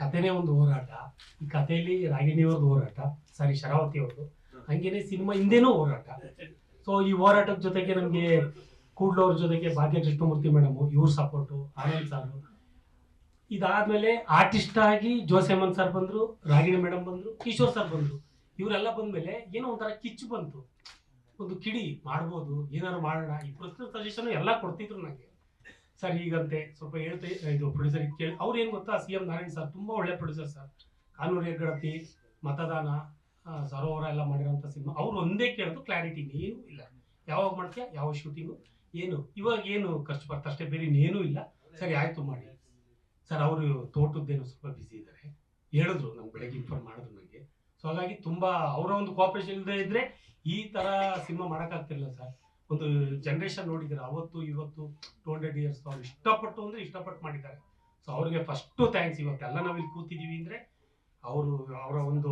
ಕಥೆನೇ ಒಂದು ಹೋರಾಟ. ಈ ಕಥೆಯಲ್ಲಿ ರಾಗಿಣಿಯವ್ರದ್ದು ಹೋರಾಟ, ಸಾರಿ ಶರಾವತಿ ಅವರು ಹಂಗೇನೆ ಸಿನಿಮಾ ಹಿಂದೆನೂ ಹೋರಾಟ. ಸೊ ಈ ಹೋರಾಟದ ಜೊತೆಗೆ ನಮಗೆ ಕೂಡ್ಲವ್ರ ಜೊತೆಗೆ ಭಾಗ್ಯ ಕೃಷ್ಣಮೂರ್ತಿ ಮೇಡಮ್ ಇವ್ರ ಸಪೋರ್ಟು ಆನಂದ್ ಸಾರು ಇದಾದ್ಮೇಲೆ ಆರ್ಟಿಸ್ಟ್ ಆಗಿ ಜೋಸೆಮನ್ ಸರ್ ಬಂದ್ರು, ರಾಗಿಣಿ ಮೇಡಮ್ ಬಂದ್ರು, ಕಿಶೋರ್ ಸರ್ ಬಂದ್ರು. ಇವರೆಲ್ಲ ಬಂದ್ಮೇಲೆ ಏನೋ ಒಂಥರ ಕಿಚ್ಚು ಬಂತು. ಒಂದು ಕಿಡಿ ಮಾಡ್ಬೋದು, ಏನಾದ್ರು ಮಾಡೋಣ, ಈ ಪ್ರಶ್ನೆ ಸಜೆಷನ್ ಎಲ್ಲ ಕೊಡ್ತಿದ್ರು ನನಗೆ ಸರ್, ಹೀಗಂತೆ. ಸ್ವಲ್ಪ ಹೇಳ್ತಾ, ಇದು ಪ್ರೊಡ್ಯೂಸರ್ ಕೇಳಿ ಅವ್ರು ಏನು ಗೊತ್ತಾ? ಸಿ ಎಂ ನಾರಾಯಣ್ ಸರ್ ತುಂಬಾ ಒಳ್ಳೆ ಪ್ರೊಡ್ಯೂಸರ್ ಸರ್. ಕಾನೂರು ಹೆಗ್ಗಡತಿ, ಮತದಾನ ಸರೋವರ ಎಲ್ಲ ಮಾಡಿರೋಂಥ ಸಿನಿಮಾ. ಅವ್ರು ಒಂದೇ ಕೇಳೋದು ಕ್ಲಾರಿಟಿ ಏನು ಇಲ್ಲ. ಯಾವಾಗ ಮಾಡ್ತೀಯ? ಯಾವ ಶೂಟಿಂಗು ಏನು? ಇವಾಗ ಏನು ಖರ್ಚು ಬರ್ತಾ ಅಷ್ಟೇ ಬೇರೆ ಇನ್ನೇನೂ ಇಲ್ಲ. ಸರಿ, ಆಯ್ತು ಮಾಡಿ. ಸರ್, ಅವರು ತೋಟದ್ದೇನು ಸ್ವಲ್ಪ ಬ್ಯುಸಿ ಇದ್ದಾರೆ ಹೇಳಿದ್ರು ನಮ್ಗೆ ಬೆಳಗ್ಗೆ ಇನ್ಫಾರ್ಮ್ ಮಾಡಿದ್ರು ನನಗೆ ಸೊ ಹಾಗಾಗಿ ತುಂಬಾ ಅವರ ಒಂದು ಕೋಆಪರೇಷನ್ ಇಲ್ಲದೆ ಇದ್ರೆ ಈ ತರ ಸಿನಿಮಾ ಮಾಡೋಕ್ಕಾಗ್ತಿರಲಿಲ್ಲ ಸರ್. ಒಂದು ಜನರೇಷನ್ ನೋಡಿದ್ರೆ ಅವತ್ತು, ಇವತ್ತು ಟೂ ಹಂಡ್ರೆಡ್ ಇಯರ್ಸ್ ಅವ್ರು ಇಷ್ಟಪಟ್ಟು ಅಂದ್ರೆ ಇಷ್ಟಪಟ್ಟು ಮಾಡಿದ್ದಾರೆ. ಸೊ ಅವ್ರಿಗೆ ಫಸ್ಟು ಥ್ಯಾಂಕ್ಸ್ ಇವತ್ತೆಲ್ಲ ನಾವಿಲ್ಲಿ ಕೂತಿದ್ದೀವಿ ಅಂದ್ರೆ ಅವರು, ಅವರ ಒಂದು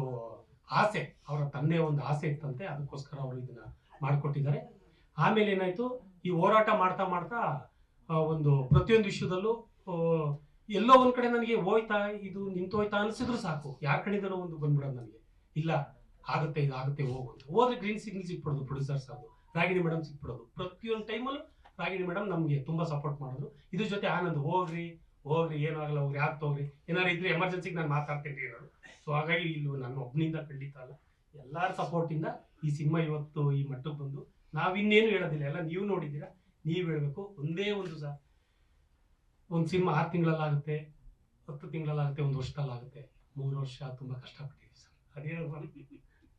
ಆಸೆ, ಅವರ ತಂದೆಯ ಒಂದು ಆಸೆ ಇತ್ತಂತೆ. ಅದಕ್ಕೋಸ್ಕರ ಅವರು ಇದನ್ನ ಮಾಡಿಕೊಟ್ಟಿದ್ದಾರೆ. ಆಮೇಲೆ ಏನಾಯ್ತು? ಈ ಹೋರಾಟ ಮಾಡ್ತಾ ಮಾಡ್ತಾ ಒಂದು ಪ್ರತಿಯೊಂದು ವಿಷಯದಲ್ಲೂ ಎಲ್ಲೋ ಒಂದು ಕಡೆ ನನಗೆ ಹೋಯ್ತಾ, ಇದು ನಿಂತೋಯ್ತಾ ಅನಿಸಿದ್ರು ಸಾಕು. ಯಾರ ಕಡೆಯಿಂದನೋ ಒಂದು ಬಂದ್ಬಿಡೋದು ನನಗೆ. ಇಲ್ಲ, ಆಗುತ್ತೆ ಇದು ಆಗುತ್ತೆ ಹೋಗು ಹೋದ್ರೆ ಗ್ರೀನ್ ಸಿಗ್ನಲ್ ಸಿಕ್ಬಿಡೋದು ಪ್ರೊಡ್ಯೂಸರ್ಸ್ ಅದು ರಾಗಿಣಿ ಮೇಡಮ್ ಸಿಕ್ಬಿಡೋದು. ಪ್ರತಿಯೊಂದು ಟೈಮಲ್ಲೂ ರಾಗಿಣಿ ಮೇಡಮ್ ನಮಗೆ ತುಂಬ ಸಪೋರ್ಟ್ ಮಾಡೋದು. ಇದ್ರ ಜೊತೆ ಆನಂದ್, ಹೋಗ್ರಿ ಹೋಗ್ರಿ ಏನೂ ಆಗಲ್ಲ ಹೋಗ್ರಿ ಯಾಕೆ ಹೋಗ್ರಿ ಏನಾರು ಇದ್ರೆ ಎಮರ್ಜೆನ್ಸಿಗೆ ನಾನು ಮಾತಾಡ್ತೀನಿ ಏನಾದ್ರು ಸೊ ಹಾಗಾಗಿ ಇಲ್ಲಿ ನನ್ನ ಒಬ್ಬನಿಂದ ಖಂಡಿತ ಅಲ್ಲ, ಎಲ್ಲರ ಸಪೋರ್ಟಿಂದ ಈ ಸಿನಿಮಾ ಇವತ್ತು ಈ ಮಟ್ಟಕ್ಕೆ ಬಂದು ನಾವಿನ್ನೇನು ಹೇಳೋದಿಲ್ಲ. ಎಲ್ಲ ನೀವು ನೋಡಿದ್ದೀರಾ, ನೀವು ಹೇಳಬೇಕು. ಒಂದೇ ಒಂದು ಸಹ ಒಂದು ಸಿನಿಮಾ ಆರು ತಿಂಗಳಲ್ಲಾಗುತ್ತೆ, ಹತ್ತು ತಿಂಗಳಲ್ಲಾಗುತ್ತೆ, ಒಂದು ವರ್ಷದಲ್ಲಾಗುತ್ತೆ. ಮೂರು ವರ್ಷ ತುಂಬ ಕಷ್ಟಪಟ್ಟಿದ್ದೀವಿ ಸರ್. ಅದೇನು